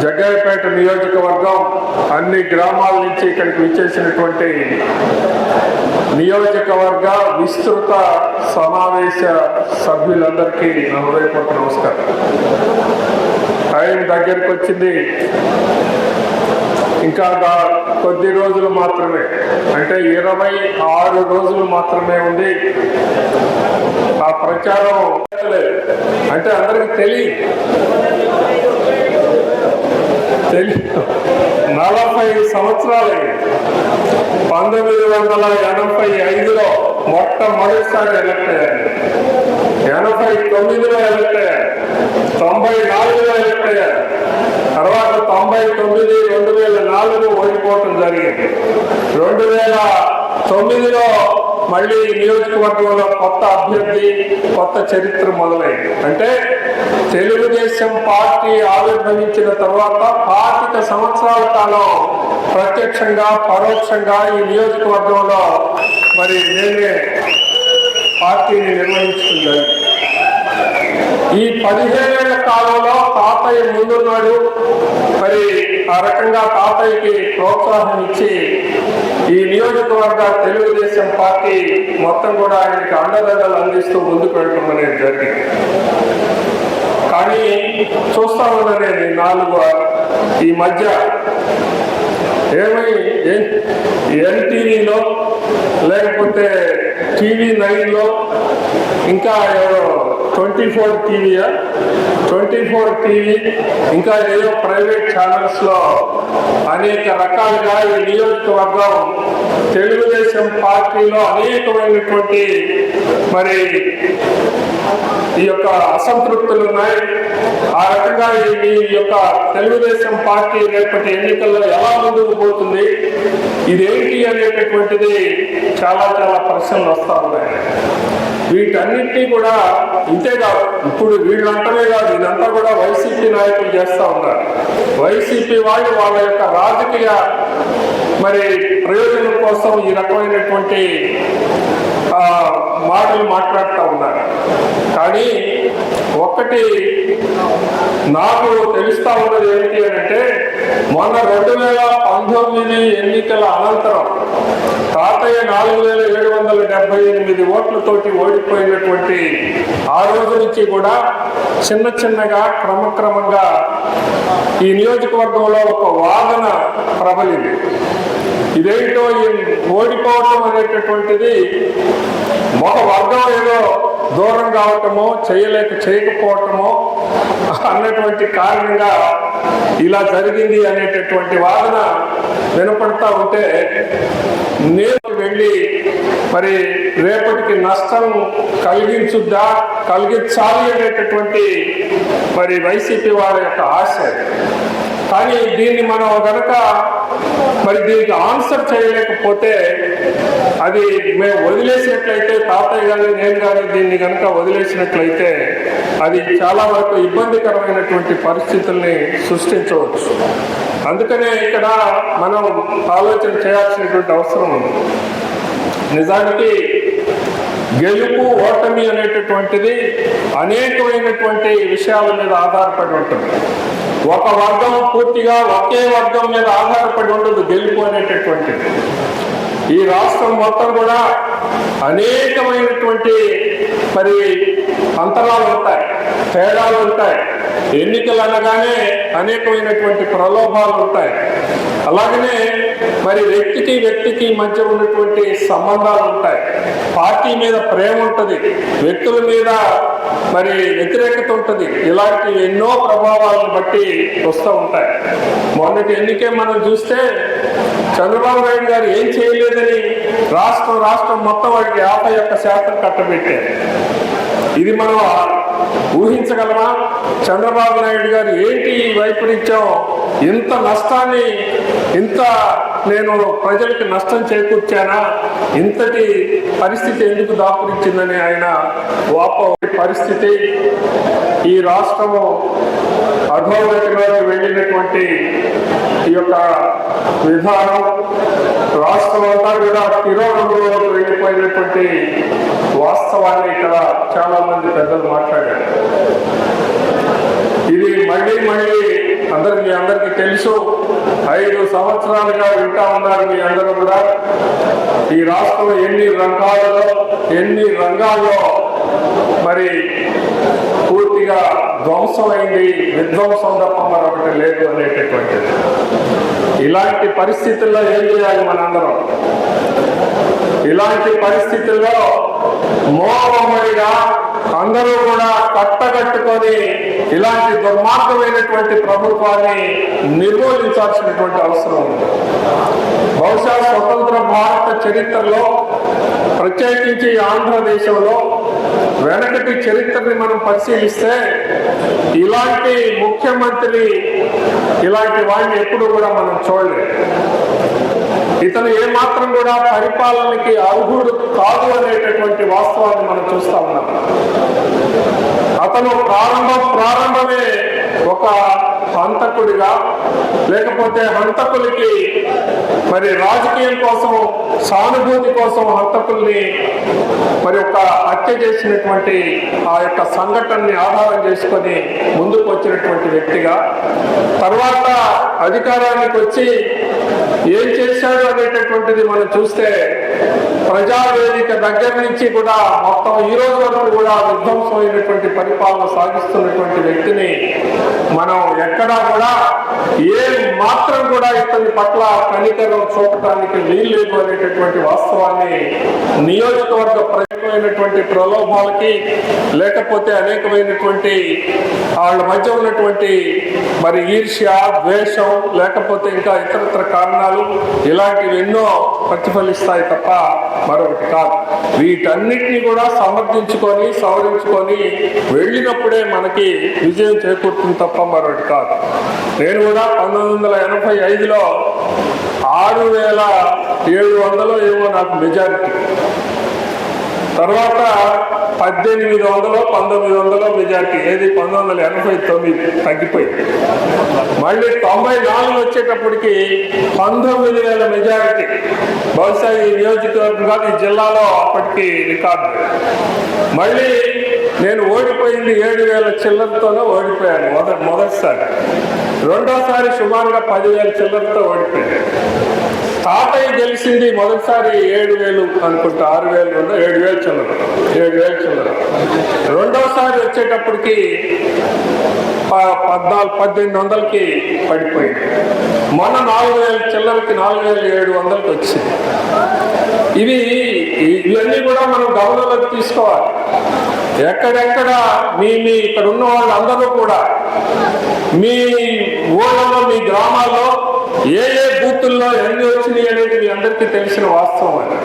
జగ్గయ్యపేట నియోజకవర్గం అన్ని గ్రామాల నుంచి ఇక్కడికి విచ్చేసినటువంటి నియోజకవర్గ విస్తృత సమావేశ సభ్యులందరికీ నా హృదయపూర్వక నమస్కారం. టైం దగ్గరికి వచ్చింది. ఇంకా దా- కొద్ది రోజులు మాత్రమే. అంటే ఇరవై ఆరు రోజులు మాత్రమే ఉంది. ఆ ప్రచారం అంటే అందరికి తెలియదు. నలభై సంవత్సరాలు పంతొమ్మిది వందల ఎనభై ఐదులో మొట్టమొదటిసారి ఎలక్ట్ అయ్యారు ఎనభై తొమ్మిదిలో ఎలక్ట్ అయ్యారు తొంభై నాలుగులో ఎలక్ట్ అయ్యారు తర్వాత తొంభై తొమ్మిది రెండు వేల నాలుగు ఓడిపోవటం జరిగింది. రెండు వేల తొమ్మిదిలో మళ్ళీ నియోజకవర్గంలో కొత్త అభ్యర్థి కొత్త చరిత్ర మొదలైంది. అంటే తెలుగుదేశం పార్టీ ఆవిర్భవించిన తర్వాత పాతిక సంవత్సరాల కాలం ప్రత్యక్షంగా పరోక్షంగా ఈ నియోజకవర్గంలో మరి నేనే పార్టీని నిర్వహించుకున్నాను ఈ పదిహేనేళ్ళ కాలంలో తాతయ్య ముందున్నాడు. మరి ఆ రకంగా తాతయ్యకి ప్రోత్సాహం ఇచ్చి ఈ నియోజకవర్గ తెలుగుదేశం పార్టీ మొత్తం కూడా ఆయనకి అండదండలు అందిస్తూ ముందుకు వెళ్ళడం అనేది జరిగింది. కానీ చూస్తా ఉన్నా నేను నాలుగు ఈ మధ్య ఏమై ఎన్టీవీలో లేకపోతే టీవీ నైన్లో ఇంకా ఎవరో ట్వంటీ ఫోర్ టీవీయా ట్వంటీ ఫోర్ టీవీ ఇంకా ఏదో ప్రైవేట్ ఛానల్స్లో అనేక రకాలుగా ఈ నియోజకవర్గం తెలుగుదేశం పార్టీలో అనేకమైనటువంటి మరి ఈ యొక్క అసంతృప్తులు ఉన్నాయి. ఆ రకంగా ఈ ఈ యొక్క తెలుగుదేశం పార్టీ రేపటి ఎన్నికల్లో ఎలా ముందుకు పోతుంది? ఇదేంటి అనేటటువంటిది చాలా చాలా ప్రశ్నలు వస్తూ ఉన్నాయి. వీటన్నిటినీ కూడా ఇంతే కాదు ఇప్పుడు వీళ్ళంటనే కాదు ఇదంతా కూడా వైసీపీ నాయకులు చేస్తూ ఉన్నారు. వైసీపీ వాళ్ళు వాళ్ళ యొక్క రాజకీయ మరి ప్రయోజనం కోసం ఈ రకమైనటువంటి మాటలు మాట్లాడుతూ ఉన్నారు. కానీ ఒక్కటి నాకు తెలుస్తా ఉన్నది ఏంటి అని అంటే మొన్న రెండు వేల పంతొమ్మిది ఎన్నికల అనంతరం తాతయ్య నాలుగు వేల ఏడు వందల డెబ్బై ఎనిమిది ఓట్లతోటి ఓడిపోయినటువంటి ఆ రోజు నుంచి కూడా చిన్న చిన్నగా క్రమక్రమంగా ఈ నియోజకవర్గంలో ఒక వాదన ప్రబలింది. ఇదేంటో ఈ ఓడిపోవటం అనేటటువంటిది ఒక వర్గం ఏదో దూరం కావటమో చేయలేక చేయకపోవటమో అన్నటువంటి కారణంగా ఇలా జరిగింది అనేటటువంటి వాదన వినపడతా ఉంటే నేను వెళ్ళి మరి రేపటికి నష్టం కలిగించుద్దా కలిగించాలి అనేటటువంటి మరి వైసీపీ వారి యొక్క ఆశ. కానీ దీన్ని మనం కనుక మరి దీనికి ఆన్సర్ చేయలేకపోతే అది మేము వదిలేసినట్లయితే తాతయ్య కానీ నేను కానీ దీన్ని కనుక వదిలేసినట్లయితే అది చాలా వరకు ఇబ్బందికరమైనటువంటి పరిస్థితుల్ని సృష్టించవచ్చు. అందుకనే ఇక్కడ మనం ఆలోచన చేయాల్సినటువంటి అవసరం ఉంది. నిజానికి గెలుపు ఓటమి అనేటటువంటిది అనేకమైనటువంటి విషయాల మీద ఆధారపడి ఉంటుంది. ఒక వర్గం పూర్తిగా ఒకే వర్గం మీద ఆధారపడి ఉండదు గెలుపు అనేటటువంటిది. ఈ రాష్ట్రం మొత్తం కూడా అనేకమైనటువంటి మరి అంతరాలు ఉంటాయి తేడాలు ఉంటాయి. ఎన్నికలు అనగానే అనేకమైనటువంటి ప్రలోభాలు ఉంటాయి. అలాగనే మరి వ్యక్తికి వ్యక్తికి మధ్య ఉన్నటువంటి సంబంధాలు ఉంటాయి. పార్టీ మీద ప్రేమ ఉంటుంది. వ్యక్తుల మీద మరి వ్యతిరేకత ఉంటుంది. ఇలాంటి ఎన్నో ప్రభావాలను బట్టి వస్తూ ఉంటాయి. మొన్నటి ఎన్నికే మనం చూస్తే చంద్రబాబు నాయుడు గారు ఏం చేయలేదని రాష్ట్రం రాష్ట్రం మొత్తం వాడికి యాభై ఒక్క శాతం కట్టబెట్టారు. ఇది మనం ఊహించగలమా? చంద్రబాబు నాయుడు గారు ఏంటి ఈ వైపరీత్యం? ఇంత నష్టాన్ని ఇంత నేను ప్రజలకి నష్టం చేకూర్చానా? ఇంతటి పరిస్థితి ఎందుకు దాపురించిందని ఆయన వాప పరిస్థితి. ఈ రాష్ట్రము అధోగతిలోకి వెళ్ళినటువంటి ఈ యొక్క విధానం రాష్ట్రం అంతా కూడా తిరోగంలోకి వెళ్ళిపోయినటువంటి వాస్తవాన్ని ఇక్కడ చాలా మంది పెద్దలు మాట్లాడారు. ఇది మళ్ళీ మళ్ళీ అందరు మీ అందరికీ తెలుసు. ఐదు సంవత్సరాలుగా వింటా ఉన్నారు మీ అందరూ కూడా. ఈ రాష్ట్రం ఎన్ని రంగాలలో ఎన్ని రంగాల్లో మరి పూర్తిగా ధ్వంసమైంది విధ్వంసం తప్ప మరొకటి లేదు అనేటటువంటిది. ఇలాంటి పరిస్థితుల్లో ఏం చేయాలి మనందరం? ఇలాంటి పరిస్థితుల్లో మోహమ్మడిగా అందరూ ఇలాంటి దుర్మార్గమైనటువంటి ప్రభుత్వాన్ని నిర్మూలించాల్సినటువంటి అవసరం ఉంది. బహుశా స్వతంత్ర భారత చరిత్రలో ప్రత్యేకించి ఆంధ్రదేశంలో వెనకటి చరిత్రని మనం పరిశీలిస్తే ఇలాంటి ముఖ్యమంత్రి ఇలాంటి వాడిని ఎప్పుడు కూడా మనం చూడలేదు. ఇతను ఏమాత్రం కూడా పరిపాలనకి అర్హుడు కాదు అనేటటువంటి వాస్తవాన్ని మనం చూస్తా ఉన్నాం. అతను ప్రారంభం ప్రారంభమే ఒక హంతకుడిగా లేకపోతే హంతకులకి మరి రాజకీయం కోసం సానుభూతి కోసం హంతకుల్ని మరి ఒక హత్య చేసినటువంటి ఆ యొక్క సంఘటనని ఆధారం చేసుకొని ముందుకు వచ్చినటువంటి వ్యక్తిగా. తర్వాత అధికారానికి వచ్చి ఏం చేశాడు అనేటటువంటిది మనం చూస్తే ప్రజావేదిక దగ్గర నుంచి కూడా మొత్తం ఈ రోజు వరకు కూడా విధ్వంసమైనటువంటి పరిపాలన సాగిస్తున్నటువంటి వ్యక్తిని మనం ఎక్కడా కూడా ఏ మాత్రం కూడా ఇతని పట్ల కనికరం చూపటానికి వీల్లేదు అనేటటువంటి వాస్తవాన్ని నియోజకవర్గ అనేకమైనటువంటి ప్రలోభాలకి లేకపోతే అనేకమైనటువంటి వాళ్ళ మధ్య ఉన్నటువంటి మరి ఈర్ష్య ద్వేషం లేకపోతే ఇంకా ఇతరత్ర కారణాలు ఇలాంటివి ఎన్నో ప్రతిఫలిస్తాయి తప్ప మరొకటి కాదు. వీటన్నిటిని కూడా సమర్థించుకొని సవరించుకొని వెళ్ళినప్పుడే మనకి విజయం చేకూరుతుంది తప్ప మరొకటి కాదు. నేను కూడా పంతొమ్మిది వందల ఎనభై ఐదులో ఆరు వేల ఏడు వందలు ఏమో నాకు మెజారిటీ. తర్వాత పద్దెనిమిది వందలు పంతొమ్మిది వందలు మెజార్టీ. ఏది? పంతొమ్మిది వందల ఎనభై తొమ్మిది తగ్గిపోయింది. మళ్ళీ తొంభై నాలుగు వచ్చేటప్పటికి పంతొమ్మిది వేల మెజారిటీ. బహుశా ఈ నియోజకవర్గం కాదు ఈ జిల్లాలో అప్పటికి రికార్డు. మళ్ళీ నేను ఓడిపోయింది ఏడు వేల చిల్లరతోనే ఓడిపోయాను మొదటి మొదటిసారి. రెండోసారి సుమారుగా పదివేల చిల్లరతో ఓడిపోయాను. తాతయ్య గెలిచింది మొదటిసారి ఏడు వేలు అనుకుంటా ఆరు వేలు రెండు ఏడు వేలు చిల్లర ఏడు వేలు చిల్లర. రెండోసారి వచ్చేటప్పటికి ప- పద్నాలుగు పద్దెనిమిది వందలకి పడిపోయింది. మొన్న నాలుగు వేల చిల్లరకి నాలుగు వేల ఏడు వందలకి వచ్చింది. ఇవి ఇవన్నీ కూడా మనం గమనంలోకి తీసుకోవాలి. ఎక్కడెక్కడ మీ మీ ఇక్కడ ఉన్న వాళ్ళందరూ కూడా మీ ఊళ్ళలో మీ గ్రామాల్లో ఏ ఏ బూతుల్లో ఎన్ని వచ్చినాయి అనేది మీ అందరికీ తెలిసిన వాస్తవం అని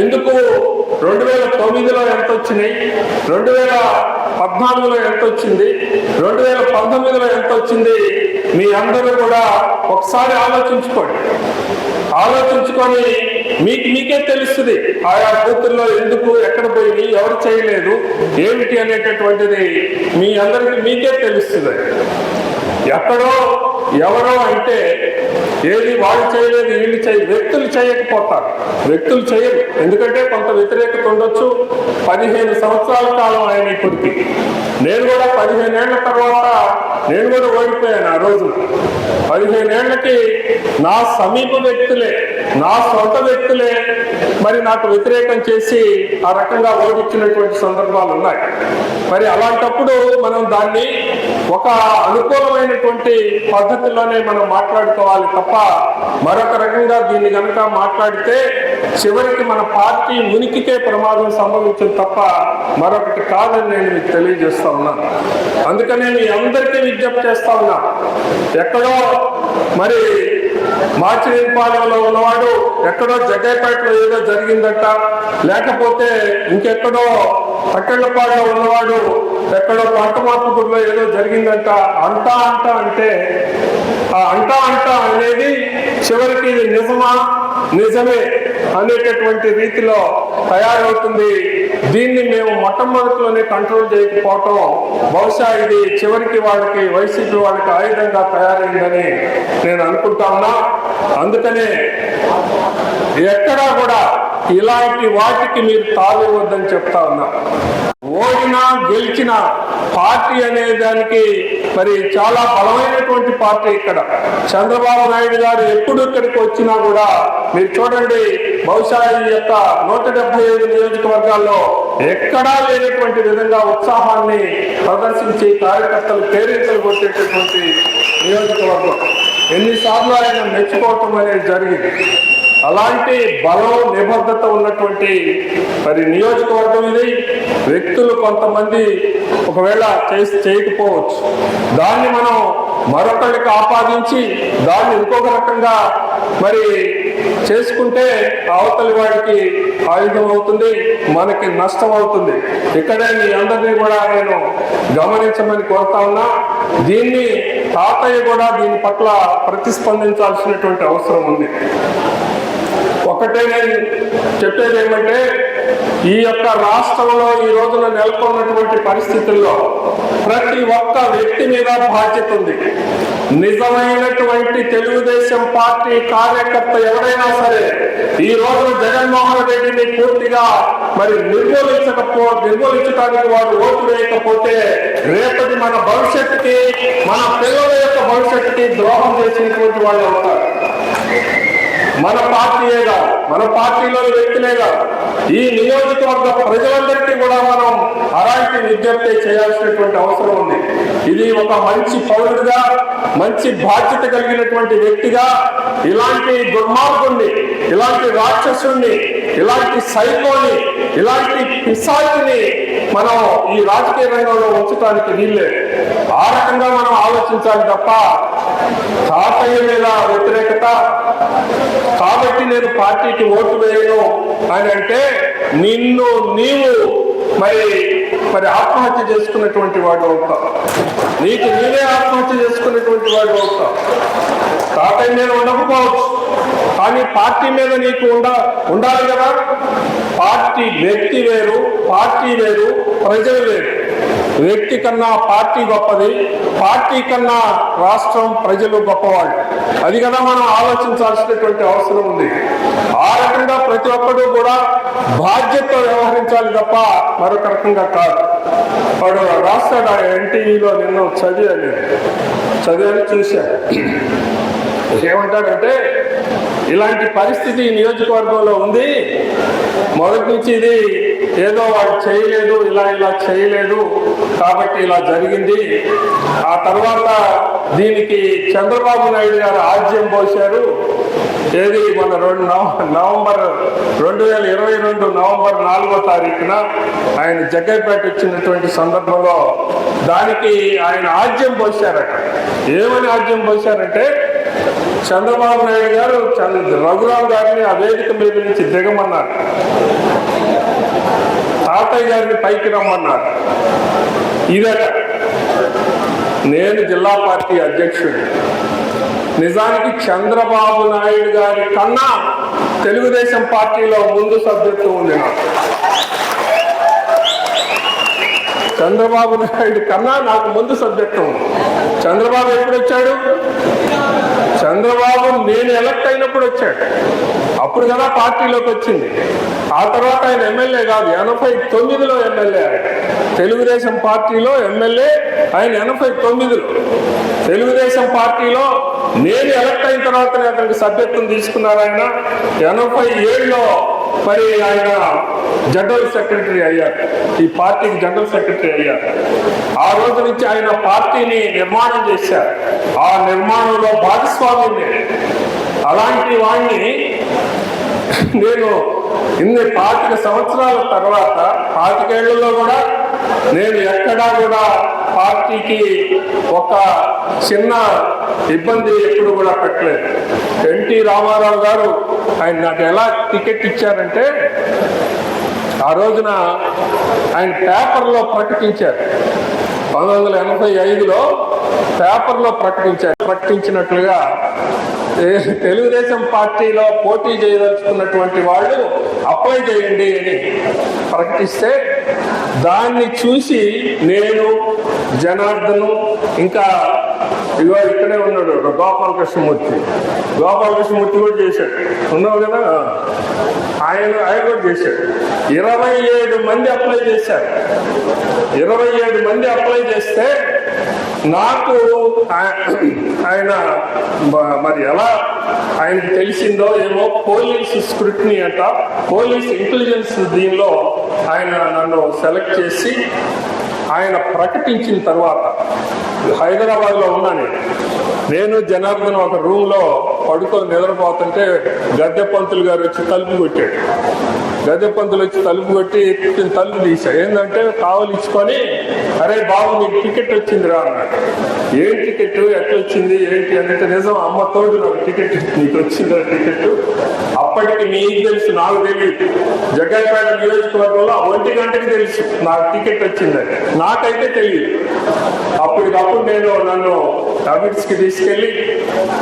ఎందుకు? రెండు వేల తొమ్మిదిలో ఎంత వచ్చినాయి? రెండు వేల పద్నాలుగులో ఎంత వచ్చింది? రెండు వేల పంతొమ్మిదిలో ఎంత వచ్చింది? మీ అందరూ కూడా ఒకసారి ఆలోచించుకోండి. ఆలోచించుకొని మీకు మీకే తెలుస్తుంది ఆయా బూతుల్లో ఎందుకు ఎక్కడ పోయి ఎవరు చేయలేదు ఏమిటి అనేటటువంటిది మీ అందరికీ మీకే తెలుస్తుంది. ఎక్కడో ఎవరో అంటే ఏది వాళ్ళు చేయలేదు వీళ్ళు చేయ వ్యక్తులు చేయకపోతారు. వ్యక్తులు చేయరు. ఎందుకంటే కొంత వ్యతిరేకత ఉండొచ్చు. పదిహేను సంవత్సరాల కాలం ఆయన ఇప్పటికి. నేను కూడా పదిహేను ఏళ్ళ తర్వాత నేను కూడా ఓడిపోయాను ఆ రోజు. పదిహేనేళ్ళకి నా సమీప వ్యక్తులే నా సొంత వ్యక్తులే మరి నాకు వ్యతిరేకం చేసి ఆ రకంగా ఓడించినటువంటి సందర్భాలు ఉన్నాయి. మరి అలాంటప్పుడు మనం దాన్ని ఒక అనుకూలమైనటువంటి పద్ధతిలోనే మనం మాట్లాడుకోవాలి తప్ప మరొక రకంగా దీన్ని కనుక మాట్లాడితే చివరికి మన పార్టీ ఉనికికే ప్రమాదం సంభవించింది తప్ప మరొకటి కాదని నేను మీకు తెలియజేస్తా ఉన్నాను. అందుకనే మీ అందరికీ విజ్ఞప్తి చేస్తా ఉన్నా. ఎక్కడో మరి మార్చిపాలెంలో ఉన్నవాడు ఎక్కడో జగ్గైపేటలో ఏదో జరిగిందట. లేకపోతే ఇంకెక్కడో పట్టెళ్ళపాడులో ఉన్నవాడు ఎక్కడో పంట మార్పుకుడిలో ఏదో జరిగిందంట. అంటా అంట అంటే ఆ అంటా అంట అనేది చివరికి నిజమా? నిజమే అనేటటువంటి రీతిలో తయారవుతుంది. దీన్ని మేము మొట్టమొదటిలోనే కంట్రోల్ చేయకపోవటం బహుశా ఇది చివరికి వాళ్ళకి వైసీపీ వాళ్ళకి ఆయుధంగా తయారైందని నేను అనుకుంటా ఉన్నా. అందుకనే ఎక్కడా కూడా ఇలాంటి వాటికి మీరు తాగవద్దని చెప్తా ఉన్నా. ఓడినా గెలిచిన పార్టీ అనే దానికి మరి చాలా బలమైనటువంటి పార్టీ ఇక్కడ. చంద్రబాబు నాయుడు గారు ఎప్పుడు ఇక్కడికి వచ్చినా కూడా మీరు చూడండి బహుశా ఈ యొక్క నూట డెబ్బై ఐదు నియోజకవర్గాల్లో ఎక్కడా లేనటువంటి విధంగా ఉత్సాహాన్ని ప్రదర్శించి కార్యకర్తలు పేరింతలు కొట్టేటటువంటి నియోజకవర్గం. ఎన్నిసార్లు ఆయన మెచ్చుకోవటం అనేది జరిగింది. అలాంటి బలం నిబద్ధత ఉన్నటువంటి మరి నియోజకవర్గం ఇది. వ్యక్తులు కొంతమంది ఒకవేళ చేసి చేయకపోవచ్చు. దాన్ని మనం మరొకరికి ఆపాదించి దాన్ని ఇంకొక రకంగా మరి చేసుకుంటే అవతలి వాడికి ఆయుధం అవుతుంది మనకి నష్టం అవుతుంది. ఇక్కడే మీ అందరినీ కూడా నేను గమనించమని కోరుతా ఉన్నా. దీన్ని తాతయ్య కూడా దీని పట్ల ప్రతిస్పందించాల్సినటువంటి అవసరం ఉంది. ఒక్కటే నేను చెప్పేది ఏమంటే ఈ యొక్క రాష్ట్రంలో ఈ రోజున నెలకొన్నటువంటి పరిస్థితుల్లో ప్రతి ఒక్క వ్యక్తి మీద బాధ్యత ఉంది. నిజమైనటువంటి తెలుగుదేశం పార్టీ కార్యకర్త ఎవరైనా సరే ఈ రోజున జగన్మోహన్ రెడ్డిని పూర్తిగా మరి నిర్మూలించకపో నిర్మూలించడానికి వాడు ఓటు వేయకపోతే రేపటి మన భవిష్యత్తుకి మన పిల్లల యొక్క భవిష్యత్తుకి ద్రోహం చేసినటువంటి వాళ్ళు అవుతారు మన పార్టీయే కాదు మన పార్టీలోని వ్యక్తులే కాదు ఈ నియోజకవర్గ ప్రజలందరికీ కూడా మనం అలాంటి విజ్ఞప్తి చేయాల్సినటువంటి అవసరం ఉంది. ఇది ఒక మంచి పౌరుడిగా మంచి బాధ్యత కలిగినటువంటి వ్యక్తిగా ఇలాంటి దుర్మార్గుణ్ణి ఇలాంటి రాక్షసుణ్ణి ఇలాంటి సైకోని ఇలాంటి పిశాచిని మనం ఈ రాజకీయ రంగంలో ఉంచడానికి వీల్లేదు. ఆ రకంగా మనం ఆలోచించాలి తప్ప తాతయ్య మీద వ్యతిరేకత. కాబట్టి నేను పార్టీకి ఓటు వేయను అని అంటే నిన్ను నీవు మరి మరి ఆత్మహత్య చేసుకున్నటువంటి వాడు అవుతావు నీకు నీవే ఆత్మహత్య చేసుకున్నటువంటి వాడు అవుతావు తాతయ్య మీద ఉండకపోవచ్చు. కానీ పార్టీ మీద నీకు ఉండ ఉండాలి కదా. పార్టీ వ్యక్తి వేరు పార్టీ వేరు ప్రజలు వేరు. వ్యక్తి కన్నా పార్టీ గొప్పది పార్టీ కన్నా రాష్ట్రం ప్రజలు గొప్పవాళ్ళు. అది కదా మనం ఆలోచించాల్సినటువంటి అవసరం ఉంది. ఆ రకంగా ప్రతి ఒక్కరూ కూడా బాధ్యతతో వ్యవహరించాలి తప్ప మరొక రకంగా కాదు. వాడు రాస్తాడు ఆ ఎన్టీవీలో నిన్న చదివాను చదివాను చూశాను ఏమంటాడంటే ఇలాంటి పరిస్థితి నియోజకవర్గంలో ఉంది. మొదటి నుంచి ఇది ఏదో వాడు చేయలేదు ఇలా ఇలా చేయలేదు కాబట్టి ఇలా జరిగింది. ఆ తర్వాత దీనికి చంద్రబాబు నాయుడు గారు ఆజ్యం పోశారు. ఏది మన రెండు నవంబర్ రెండు వేల ఇరవై రెండు నవంబర్ నాలుగో తారీఖున ఆయన జగ్గైపేట వచ్చినటువంటి సందర్భంలో దానికి ఆయన ఆజ్యం పోశారట. ఏమని ఆజ్యం పోశారంటే చంద్రబాబు నాయుడు గారు చంద్ర రఘురావు గారిని ఆ వేదిక మీద నుంచి దిగమన్నారు. తాతయ్య గారిని పైకి రమ్మన్నారు. ఇదట నేను జిల్లా పార్టీ అధ్యక్షుడు నిజానికి చంద్రబాబు నాయుడు గారి కన్నా తెలుగుదేశం పార్టీలో ముందు సభ్యత్వం ఉంది నాకు. చంద్రబాబు నాయుడు కన్నా నాకు ముందు సభ్యత్వం చంద్రబాబు ఎప్పుడు వచ్చాడు? చంద్రబాబు నేను ఎలక్ట్ అయినప్పుడు వచ్చాడు. అప్పుడు కదా పార్టీలోకి వచ్చింది. ఆ తర్వాత ఆయన ఎమ్మెల్యే కాదు ఎనభై తొమ్మిదిలో ఎమ్మెల్యే ఆయన. తెలుగుదేశం పార్టీలో ఎమ్మెల్యే ఆయన ఎనభై తొమ్మిదిలో. తెలుగుదేశం పార్టీలో నేను ఎలక్ట్ అయిన తర్వాతనే అతనికి సభ్యత్వం తీసుకున్నారు ఆయన. ఎనభై ఏడులో మరి ఆయన జనరల్ సెక్రటరీ అయ్యారు ఈ పార్టీకి జనరల్ సెక్రటరీ అయ్యారు ఆ రోజు నుంచి ఆయన పార్టీని నిర్మాణం చేశారు. ఆ నిర్మాణంలో భాగస్వామ్యం అలాంటి వాడిని నేను ఇన్ని పాతిక సంవత్సరాల తర్వాత పాతికేళ్ళలో కూడా నేను ఎక్కడా కూడా పార్టీకి ఒక చిన్న ఇబ్బంది ఎప్పుడు కూడా పెట్టలేదు. ఎన్టీ రామారావు గారు ఆయన నాకు ఎలా టికెట్ ఇచ్చారంటే ఆ రోజున ఆయన పేపర్లో ప్రకటించారు. పంతొమ్మిది వందల ఎనభై ఐదులో పేపర్లో ప్రకటించారు. ప్రకటించినట్లుగా తెలుగుదేశం పార్టీలో పోటీ చేయదలుచుకున్నటువంటి వాళ్ళు అప్లై చేయండి అని ప్రకటిస్తే దాన్ని చూసి నేను జనార్దను ఇంకా ఇగో ఇక్కడే ఉన్నాడు గోపాలకృష్ణమూర్తి. గోపాలకృష్ణమూర్తి కూడా చేశాడు. ఉన్నావు కదా? ఆయన ఆయన కూడా చేశాడు. ఇరవై ఏడు మంది అప్లై చేశారు. ఇరవై ఏడు మంది అప్లై చేస్తే నాకు ఆయన మరి ఎలా ఆయనకి తెలిసిందో ఏమో పోలీస్ స్క్రూటినీ అంట. పోలీస్ ఇంటెలిజెన్స్ దీనిలో ఆయన నన్ను సెలెక్ట్ చేసి ఆయన ప్రకటించిన తర్వాత హైదరాబాద్లో ఉన్నాను ఉన్నా నేను. నేను జనార్దన్ ఒక రూమ్లో పడుకొని నిద్రపోతుంటే గద్దె పంతులు గారు వచ్చి తలుపు కొట్టాడు. గద్దె పంతులు వచ్చి తలుపు కొట్టి తలుపు తీసా ఏంటంటే కావలు ఇచ్చుకొని అరే బాబు నీకు టికెట్ వచ్చిందిరా అన్నాడు. ఏం టికెట్? ఎట్లా వచ్చింది? ఏంటి? అంటే నిజం అమ్మ తోడు నాకు టికెట్ నీకు వచ్చింది టికెట్. అప్పటికి నీకు తెలుసు నాకు తెలియదు జగ్గైపేట నియోజకవర్గంలో ఒంటి గంటకి తెలుసు నాకు టికెట్ వచ్చిందని. నాకైతే తెలియదు అప్పటికప్పుడు నేను నన్ను కి తీసుకెళ్ళి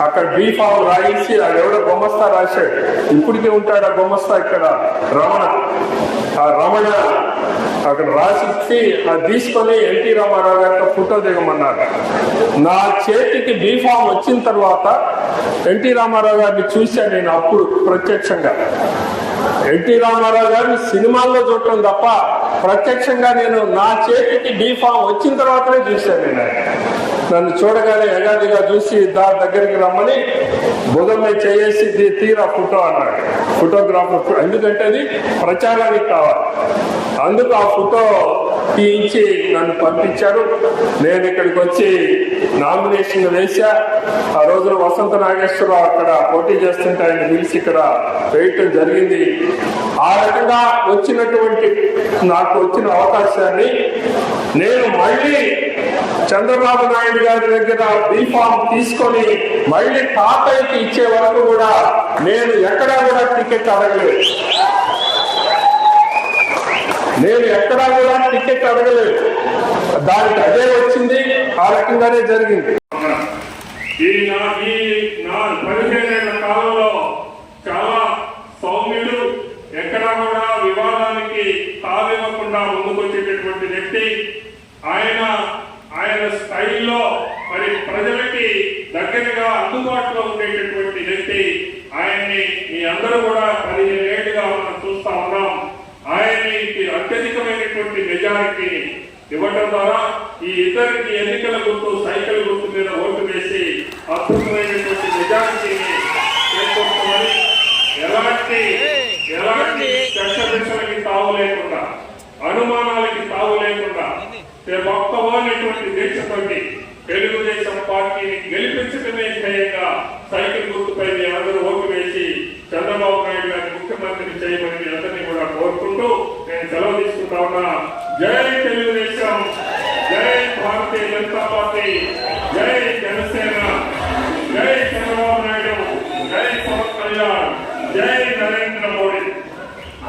అక్కడ బీ ఫామ్ రాయించి అది ఎవడో బొమ్మస్తా రాశాడు. ఇప్పటికే ఉంటాడు ఆ బొమ్మస్తా ఇక్కడ రమణ. ఆ రమణ అక్కడ రాసిచ్చి అది తీసుకొని ఎన్టీ రామారావు గారితో ఫోటో దిగమన్నారు. నా చేతికి బీ ఫామ్ వచ్చిన తర్వాత ఎన్టీ రామారావు గారిని చూశాను నేను అప్పుడు ప్రత్యక్షంగా. ఎన్టీ రామారావు గారిని సినిమాల్లో చూడటం తప్ప ప్రత్యక్షంగా నేను నా చేతికి బీ ఫామ్ వచ్చిన తర్వాతనే చూశాను నేను. నన్ను చూడగానే యగాదిగా చూసి దా దగ్గరికి రమ్మని భుజం చేసి తీరా ఫోటో అన్నాడు. ఫోటోగ్రాఫర్ ఎందుకంటే అది ప్రచారానికి కావాలి. అందుకు ఆ ఫోటో తీయించి నన్ను పంపించారు. నేను ఇక్కడికి వచ్చి నామినేషన్ వేశా. ఆ రోజున వసంత నాగేశ్వరరావు అక్కడ పోటీ చేస్తుంటే ఆయన పిలిచి ఇక్కడ వేయటం జరిగింది. ఆ రకంగా వచ్చినటువంటి నాకు వచ్చిన అవకాశాన్ని నేను మళ్ళీ చంద్రబాబు నాయుడు గారి దగ్గర బీఫామ్ తీసుకొని మళ్ళీ తాతయ్యకి ఇచ్చే వరకు కూడా నేను ఎక్కడా కూడా టికెట్ అడగలేదు. నేను ఎక్కడా కూడా టికెట్ అడగలేదు. దానికి అదే వచ్చింది ఆ రకంగానే జరిగింది. ఈ నా ఈ నా పదిహేనేళ్ళ కాలంలో చాలా సౌమ్యుడు ఎక్కడా కూడా వివాదానికి తావివ్వకుండా ముందుకొచ్చేటటువంటి వ్యక్తి ఆయన ఆయన స్థాయిలో మరి ప్రజలకి దగ్గరగా అందుబాటులో ఉండేటటువంటి వ్యక్తి. ఆయన్ని మీ అందరూ కూడా పదిహేను ఏళ్ళుగా మనం చూస్తా ఉన్నాం. ఆయన్ని అత్యధికమైనటువంటి మెజారిటీని ఇవ్వటం ద్వారా ఈ ఇద్దరికి ఎన్నికల గుర్తు సైకిల్ గుర్తు మీద ఓటు వేసి అద్భుతమైనటువంటి మెజారిటీని Victor Benet